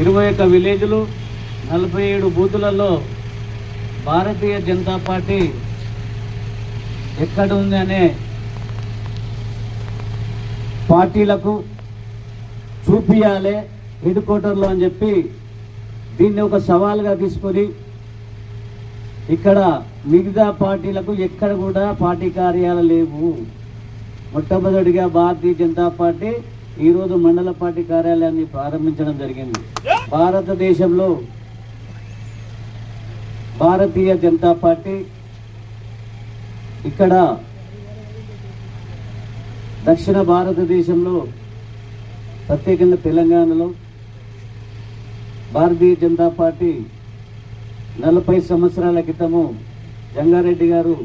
ఇరవై ఒక్క విలేజ్లు నలభై ఏడు బూతులలో భారతీయ జనతా పార్టీ ఎక్కడ ఉంది అనే పార్టీలకు చూపియాలి హెడ్ క్వార్టర్లో అని చెప్పి దీన్ని ఒక సవాల్గా తీసుకొని ఇక్కడ మిగతా పార్టీలకు ఎక్కడ కూడా పార్టీ కార్యాలయాలు లేవు. మొట్టమొదటిగా భారతీయ జనతా పార్టీ ఈరోజు మండల పార్టీ కార్యాలయాన్ని ప్రారంభించడం జరిగింది. భారతదేశంలో భారతీయ జనతా పార్టీ ఇక్కడ దక్షిణ భారతదేశంలో ప్రత్యేకంగా తెలంగాణలో భారతీయ జనతా పార్టీ నలభై సంవత్సరాల క్రితము జంగారెడ్డి గారు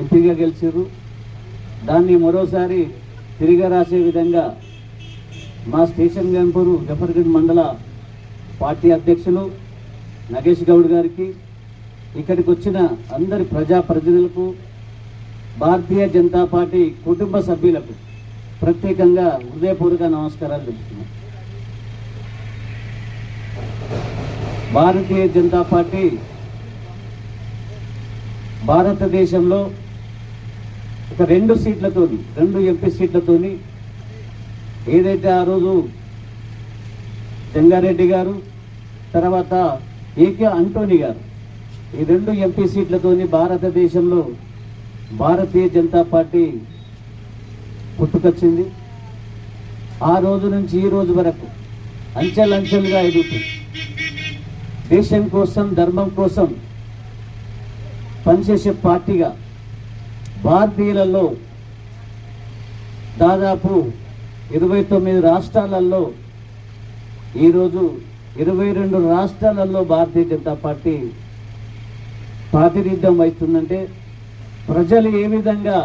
ఎంపీగా గెలిచారు. దాన్ని మరోసారి తిరిగి రాసే విధంగా మా స్టేషన్ గంపూరు జఫర్గఢ్ మండల పార్టీ అధ్యక్షులు నగేష్ గౌడ్ గారికి ఇక్కడికి వచ్చిన అందరి ప్రజాప్రతినిధులకు భారతీయ జనతా పార్టీ కుటుంబ సభ్యులకు ప్రత్యేకంగా హృదయపూర్వక నమస్కారాలు తెలుపుతున్నాను భారతీయ జనతా పార్టీ భారతదేశంలో ఒక రెండు సీట్లతోని రెండు ఎంపీ సీట్లతోని ఏదైతే ఆ రోజు జంగారెడ్డి గారు తర్వాత ఏకే అంటోని గారు ఈ రెండు ఎంపీ సీట్లతోని భారతదేశంలో భారతీయ జనతా పార్టీ పుట్టుకొచ్చింది. ఆ రోజు నుంచి ఈ రోజు వరకు అంచెలంచెలుగా ఎదుగుతుంది. దేశం కోసం ధర్మం కోసం పనిచేసే పార్టీగా భారతీయులలో దాదాపు ఇరవై తొమ్మిది రాష్ట్రాలలో ఈరోజు ఇరవై రెండు రాష్ట్రాలలో భారతీయ జనతా పార్టీ ప్రాతినిధ్యం వహిస్తుందంటే ప్రజలు ఏ విధంగా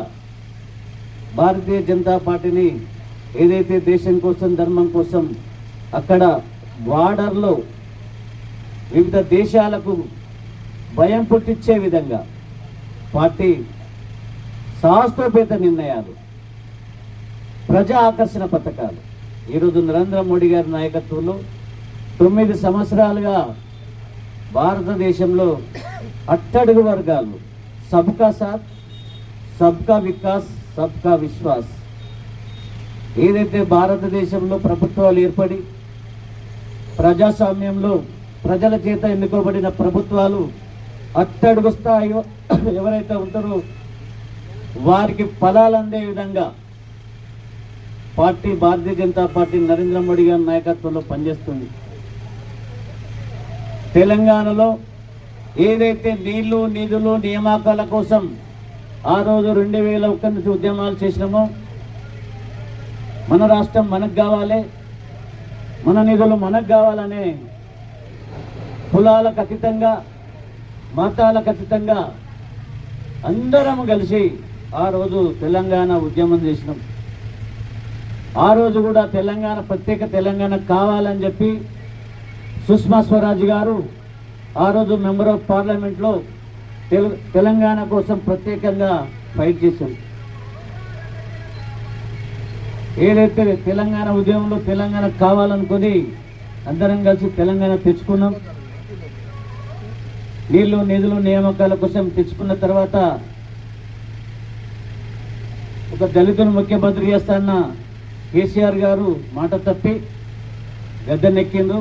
భారతీయ జనతా పార్టీని ఏదైతే దేశం కోసం ధర్మం కోసం అక్కడ బార్డర్లో వివిధ దేశాలకు భయం పుట్టించే విధంగా పార్టీ శాస్త్రోపేత నిర్ణయాలు ప్రజా ఆకర్షణ పథకాలు. ఈరోజు నరేంద్ర మోడీ గారి నాయకత్వంలో తొమ్మిది సంవత్సరాలుగా భారతదేశంలో అట్టడుగు వర్గాలు సబ్కా సాత్ సబ్కా వికాస్ సబ్కా విశ్వాస్. ఏదైతే భారతదేశంలో ప్రభుత్వాలు ఏర్పడి ప్రజాస్వామ్యంలో ప్రజల చేత ఎన్నుకోబడిన ప్రభుత్వాలు అట్టడుగు స్థాయి ఎవరైతే ఉంటారో వారికి ఫలాలు అందే విధంగా పార్టీ భారతీయ జనతా పార్టీ నరేంద్ర మోడీ గారి నాయకత్వంలో పనిచేస్తుంది. తెలంగాణలో ఏదైతే నీళ్ళు నిధులు నియామకాల కోసం ఆ రోజు రెండు వేల ఒక్క నుంచి ఉద్యమాలు చేసినామో మన రాష్ట్రం మనకు కావాలి మన నిధులు మనకు కావాలనే కులాలకు అతీతంగా మతాలకు అతీతంగా అందరం కలిసి ఆ రోజు తెలంగాణ ఉద్యమం చేసినాం. ఆ రోజు కూడా తెలంగాణ ప్రత్యేక తెలంగాణ కావాలని చెప్పి సుష్మా స్వరాజ్ గారు ఆ రోజు మెంబర్ ఆఫ్ పార్లమెంట్లో తెలంగాణ కోసం ప్రత్యేకంగా ఫైట్ చేశాం ఏదైతే తెలంగాణ ఉద్యమంలో తెలంగాణ కావాలనుకుని అందరం కలిసి తెలంగాణ తెచ్చుకున్నాం. నీళ్ళు నిధులు నియామకాల కోసం తెచ్చుకున్న తర్వాత ఒక దళితులు ముఖ్యమంత్రి చేస్తాన్న కేసీఆర్ గారు మాట తప్పి గద్దెనెక్కిండ్రు.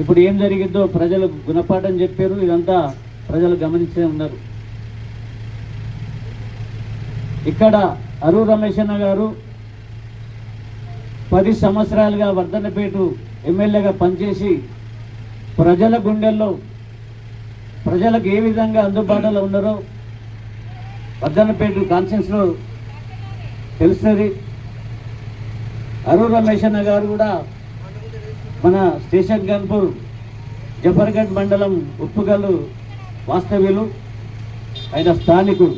ఇప్పుడు ఏం జరిగిందో ప్రజలు గుణపాఠం చెప్పారు. ఇదంతా ప్రజలు గమనించే ఉన్నారు. ఇక్కడ అరు రమేష్ అన్న గారు పది సంవత్సరాలుగా వర్ధనపేట ఎమ్మెల్యేగా పనిచేసి ప్రజల గుండెల్లో ప్రజలకు ఏ విధంగా అందుబాటులో ఉన్నారో వర్ధనపేట కాన్ఫరెన్స్లో తెలుస్తుంది అరు రమేష్ అన్న గారు కూడా మన స్టేషన్ గన్పూర్ జఫర్గఢ్ మండలం ఉప్పుగల్లు వాస్తవ్యులు. ఆయన స్థానికుడు.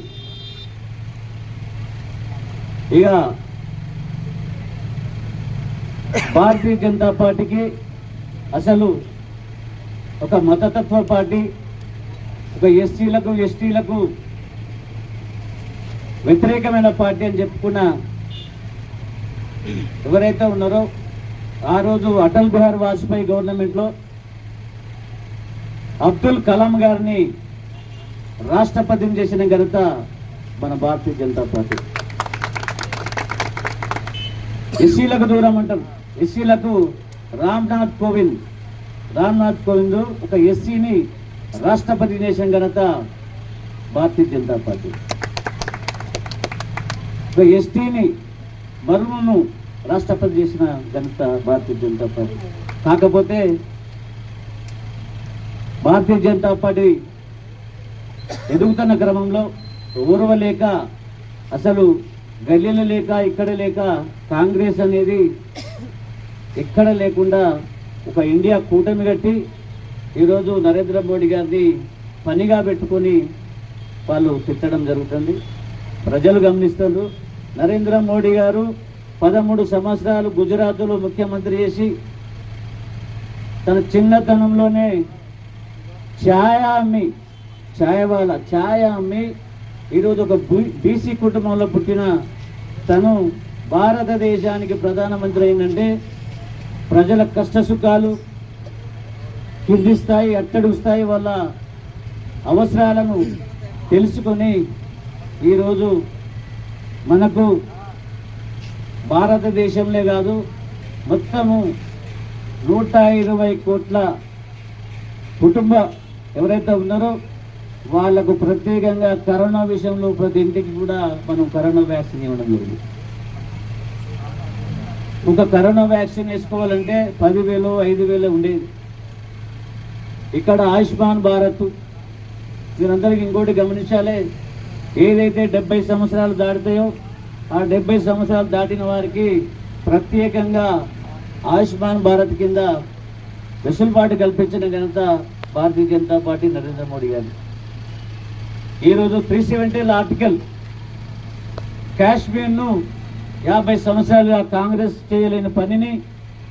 ఇక భారతీయ జనతా పార్టీకి అసలు ఒక మతతత్వ పార్టీ ఒక ఎస్సీలకు ఎస్టీలకు వ్యతిరేకమైన పార్టీ అని చెప్పుకున్న ఎవరైతే ఉన్నారో ఆ రోజు అటల్ బిహారీ వాజ్పేయి గవర్నమెంట్లో అబ్దుల్ కలాం గారిని రాష్ట్రపతిని చేసిన ఘనత మన భారతీయ జనతా పార్టీ. ఎస్సీలకు దూరం అంటారు. ఎస్సీలకు రామ్నాథ్ కోవింద్ రామ్నాథ్ కోవింద్ ఒక ఎస్సీని రాష్ట్రపతి చేసిన ఘనత భారతీయ జనతా పార్టీ. ఎస్టీని బరువును రాష్ట్రపతి చేసిన ఘనత భారతీయ జనతా పార్టీ. కాకపోతే భారతీయ జనతా పార్టీ ఎదుగుతున్న క్రమంలో ఊరవలేక అసలు గల్లీలు లేక ఇక్కడ లేక కాంగ్రెస్ అనేది ఎక్కడ లేకుండా ఒక ఇండియా కూటమి కట్టి ఈరోజు నరేంద్ర మోడీ గారిని పనిగా పెట్టుకొని వాళ్ళు తిట్టడం జరుగుతుంది. ప్రజలు గమనిస్తారు నరేంద్ర మోడీ గారు పదమూడు సంవత్సరాలు గుజరాత్లో ముఖ్యమంత్రి చేసి తన చిన్నతనంలోనే ఛాయ అమ్మి ఛాయ వాళ్ళ ఛాయ అమ్మి ఈరోజు ఒక బీసీ కుటుంబంలో పుట్టిన తను భారతదేశానికి ప్రధానమంత్రి అయిందంటే ప్రజల కష్ట సుఖాలు కింది స్థాయి అట్టడు స్థాయి వల్ల అవసరాలను తెలుసుకొని ఈరోజు మనకు భారతదేశంలో కాదు మొత్తము నూట ఇరవై కోట్ల కుటుంబ ఎవరైతే ఉన్నారో వాళ్ళకు ప్రత్యేకంగా కరోనా విషయంలో ప్రతి ఇంటికి కూడా మనం కరోనా వ్యాక్సిన్ ఇవ్వడం జరిగింది. ఒక కరోనా వ్యాక్సిన్ వేసుకోవాలంటే పదివేలు ఐదు వేలు ఉండేది. ఇక్కడ ఆయుష్మాన్ భారత్ మీరందరికీ ఇంకోటి గమనించాలి ఏదైతే డెబ్బై సంవత్సరాలు దాటుతాయో ఆ డెబ్బై సంవత్సరాలు దాటిన వారికి ప్రత్యేకంగా ఆయుష్మాన్ భారత్ కింద వెసులుబాటు కల్పించిన ఘనత భారతీయ జనతా పార్టీ నరేంద్ర మోడీ గారు ఈరోజు త్రీ సెవెంటీ ఆర్టికల్ కాశ్మీర్ను యాభై సంవత్సరాలుగా కాంగ్రెస్ చేయలేని పనిని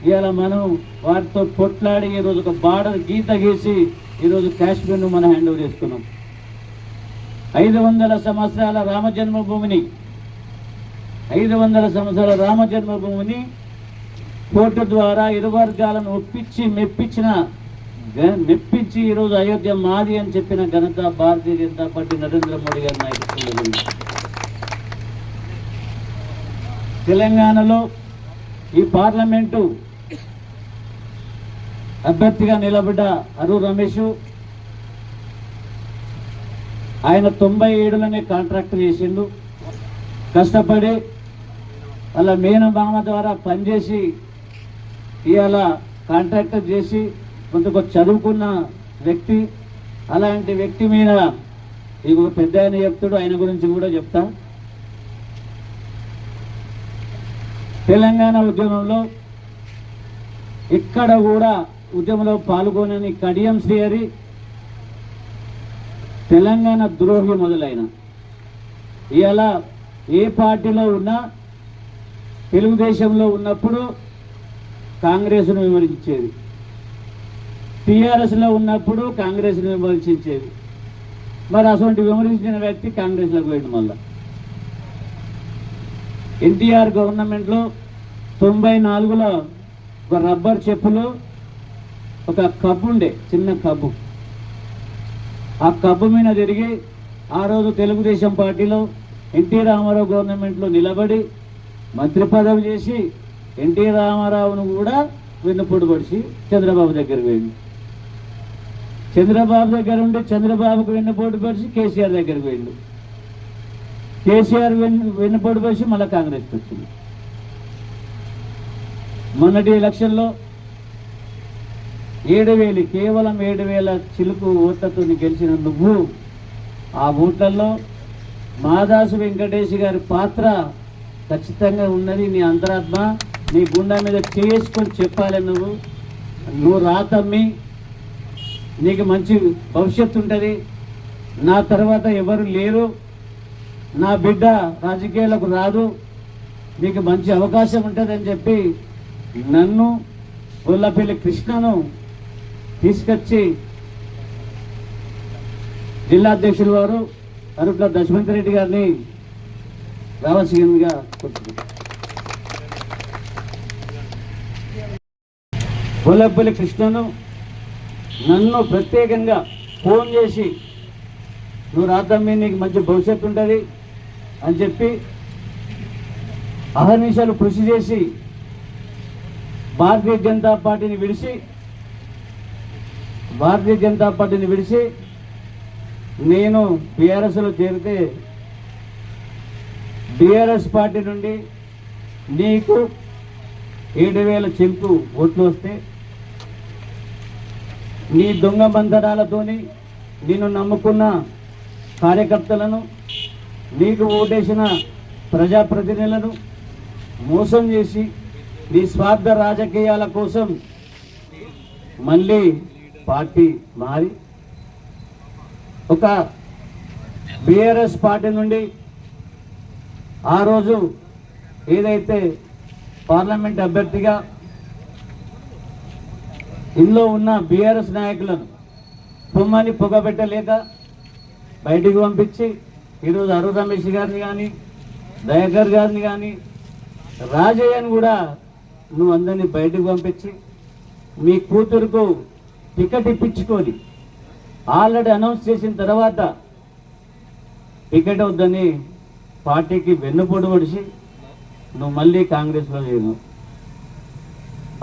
ఇవాళ మనం వారితో కొట్లాడి ఈరోజు ఒక బార్డర్ గీత గీసి ఈరోజు కాశ్మీర్ను మనం హ్యాండ్ ఓవర్ చేసుకున్నాం. ఐదు వందల సంవత్సరాల రామజన్మభూమిని ఐదు వందల సంవత్సరాల రామజన్మభూమిని కోర్టు ద్వారా ఇరు వర్గాలను ఒప్పించి మెప్పించిన గ- మెప్పించి ఈరోజు అయోధ్య మాది అని చెప్పిన ఘనత భారతీయ జనతా పార్టీ నరేంద్ర మోడీ గారి నాయకత్వంలో తెలంగాణలో ఈ పార్లమెంటు అభ్యర్థిగా నిలబడ్డ అరు రమేష్ ఆయన తొంభై ఏడులోనే కాంట్రాక్ట్ చేసిండు. కష్టపడి వాళ్ళ మేనమామ ద్వారా పనిచేసి ఇవాళ కాంట్రాక్టర్ చేసి కొంత చదువుకున్న వ్యక్తి. అలాంటి వ్యక్తి మీద ఇక పెద్ద ఆయన చెప్తాడు ఆయన గురించి కూడా చెప్తా. తెలంగాణ ఉద్యమంలో ఇక్కడ కూడా ఉద్యమంలో పాల్గొనని కడియం శ్రీహరి తెలంగాణ ద్రోహి మొదలైన. ఇలా ఏ పార్టీలో ఉన్నా తెలుగుదేశంలో ఉన్నప్పుడు కాంగ్రెస్ను విమర్శించేది. టీఆర్ఎస్లో ఉన్నప్పుడు కాంగ్రెస్ను విమర్శించేది. మరి అటువంటి విమర్శించిన వ్యక్తి కాంగ్రెస్లోకి పోయింది వల్ల ఎన్టీఆర్ గవర్నమెంట్లో తొంభై నాలుగులో ఒక రబ్బర్ చెప్పులు ఒక కబ్బు ఉండే చిన్న కబ్బు ఆ కబ్బు మీద తిరిగి ఆ రోజు తెలుగుదేశం పార్టీలో ఎన్టీ రామారావు గవర్నమెంట్లో నిలబడి మంత్రి పదవి చేసి ఎన్టీ రామారావును కూడా వెన్నుపోటు పడిచి చంద్రబాబు దగ్గరికి పోయింది. చంద్రబాబు దగ్గర ఉండి చంద్రబాబుకు వెన్నుపోటు పరిచి కేసీఆర్ దగ్గరికి పోయిండు కేసీఆర్ వెన్ను వెన్నుపోటు పడిచి మళ్ళీ కాంగ్రెస్కి వచ్చింది. మొన్నటి ఎలక్షన్లో ఏడు వేలు కేవలం ఏడు వేల చిలుకు ఓట్లతో గెలిచిన నువ్వు ఆ ఓట్లలో మాదాసు వెంకటేష్ గారి పాత్ర ఖచ్చితంగా ఉన్నది. నీ అంతరాత్మ నీ గుండె మీద చేసుకొని చెప్పాలి నువ్వు. నువ్వు రాతమ్మి నీకు మంచి భవిష్యత్తు ఉంటుంది. నా తర్వాత ఎవరు లేరు. నా బిడ్డ రాజకీయాలకు రాదు. నీకు మంచి అవకాశం ఉంటుందని చెప్పి నన్ను గొల్లపల్లి కృష్ణను తీసుకొచ్చి జిల్లా అధ్యక్షులు వారు అరుట్ల దశమంత్ రెడ్డి గారిని రావాల్సిందిగా కోరుతున్నాను గొల్లపల్లి కృష్ణను నన్ను ప్రత్యేకంగా ఫోన్ చేసి నువ్వు రాద్దామే నీకు మంచి భవిష్యత్తు ఉంటుంది అని చెప్పి అహర్నిశాలు కృషి చేసి భారతీయ జనతా పార్టీని విడిచి భారతీయ జనతా పార్టీని విడిచి నేను బీఆర్ఎస్లో చేరితే బీఆర్ఎస్ పార్టీ నుండి నీకు ఏడు వేల చెంపు ఓట్లు వస్తే నీ దొంగ బంధనాలతోని నేను నమ్ముకున్న కార్యకర్తలను నీకు ఓటేసిన ప్రజాప్రతినిధులను మోసం చేసి నీ స్వార్థ రాజకీయాల కోసం మళ్ళీ పార్టీ మారి ఒక బీఆర్ఎస్ పార్టీ నుండి ఆ రోజు ఏదైతే పార్లమెంట్ అభ్యర్థిగా ఇందులో ఉన్న బీఆర్ఎస్ నాయకులను పొమ్మని పొగబెట్టలేక బయటికి పంపించి ఈరోజు అరు రమేష్ గారిని కానీ దయాకర్ గారిని కానీ రాజయ్యని కూడా నువ్వు అందరినీ బయటకు పంపించి మీ కూతురుకు టికెట్ ఇప్పించుకొని ఆల్రెడీ అనౌన్స్ చేసిన తర్వాత టికెట్ వద్దని పార్టీకి వెన్నుపోటు పొడిచి నువ్వు మళ్ళీ కాంగ్రెస్లో చేయను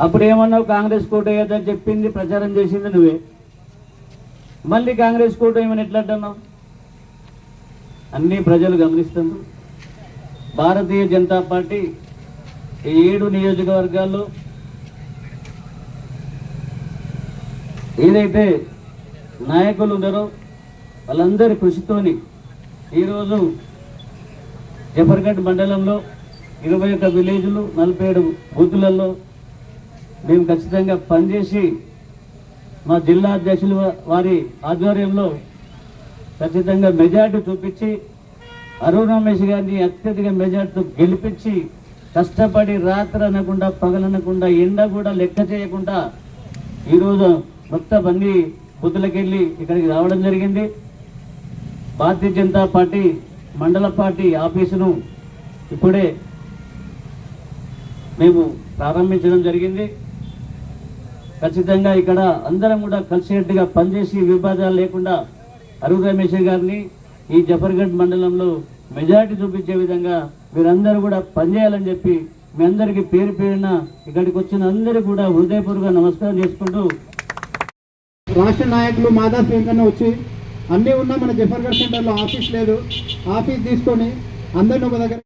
అప్పుడు ఏమన్నావు కాంగ్రెస్ కోట వేయద్దని చెప్పింది ప్రచారం చేసింది నువ్వే. మళ్ళీ కాంగ్రెస్ కోట ఏమని ఎట్లా అంటున్నావు? అన్ని ప్రజలు గమనిస్తున్నారు. భారతీయ జనతా పార్టీ ఏడు నియోజకవర్గాల్లో ఏదైతే నాయకులు ఉన్నారో వాళ్ళందరి కృషితోని ఈరోజు జఫర్గఢ్ మండలంలో ఇరవై ఒక్క విలేజ్లు నలభై ఏడు బూతులలో మేము ఖచ్చితంగా పనిచేసి మా జిల్లా అధ్యక్షులు వారి ఆధ్వర్యంలో ఖచ్చితంగా మెజార్టీ చూపించి అరుణ్ రమేష్ గారిని అత్యధిక మెజార్టీతో గెలిపించి కష్టపడి రాత్రి అనకుండా పగలనకుండా ఎండ కూడా లెక్క చేయకుండా ఈరోజు మొత్తం అన్ని బుద్ధులకెళ్ళి ఇక్కడికి రావడం జరిగింది. భారతీయ జనతా పార్టీ మండల పార్టీ ఆఫీసును ఇప్పుడే మేము ప్రారంభించడం జరిగింది. ఖచ్చితంగా ఇక్కడ అందరం కూడా కలిసినట్టుగా పనిచేసి విభేదాలు లేకుండా అరుణ్ రమేష్ గారిని ఈ జఫర్గఢ్ మండలంలో మెజారిటీ చూపించే విధంగా మీరందరూ కూడా పనిచేయాలని చెప్పి మీ అందరికీ పేరు పేరున ఇక్కడికి వచ్చిన అందరూ కూడా హృదయపూర్వక నమస్కారం చేసుకుంటూ రాష్ట్ర నాయకులు మాదాస్ వెంకన్న వచ్చి అన్నీ ఉన్న మన జఫర్గఢ్ సెంటర్లో ఆఫీస్ లేదు. ఆఫీస్ తీసుకొని అందరిని ఒక దగ్గర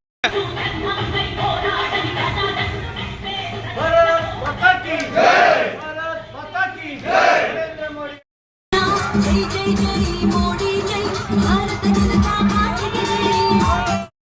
జై జై జై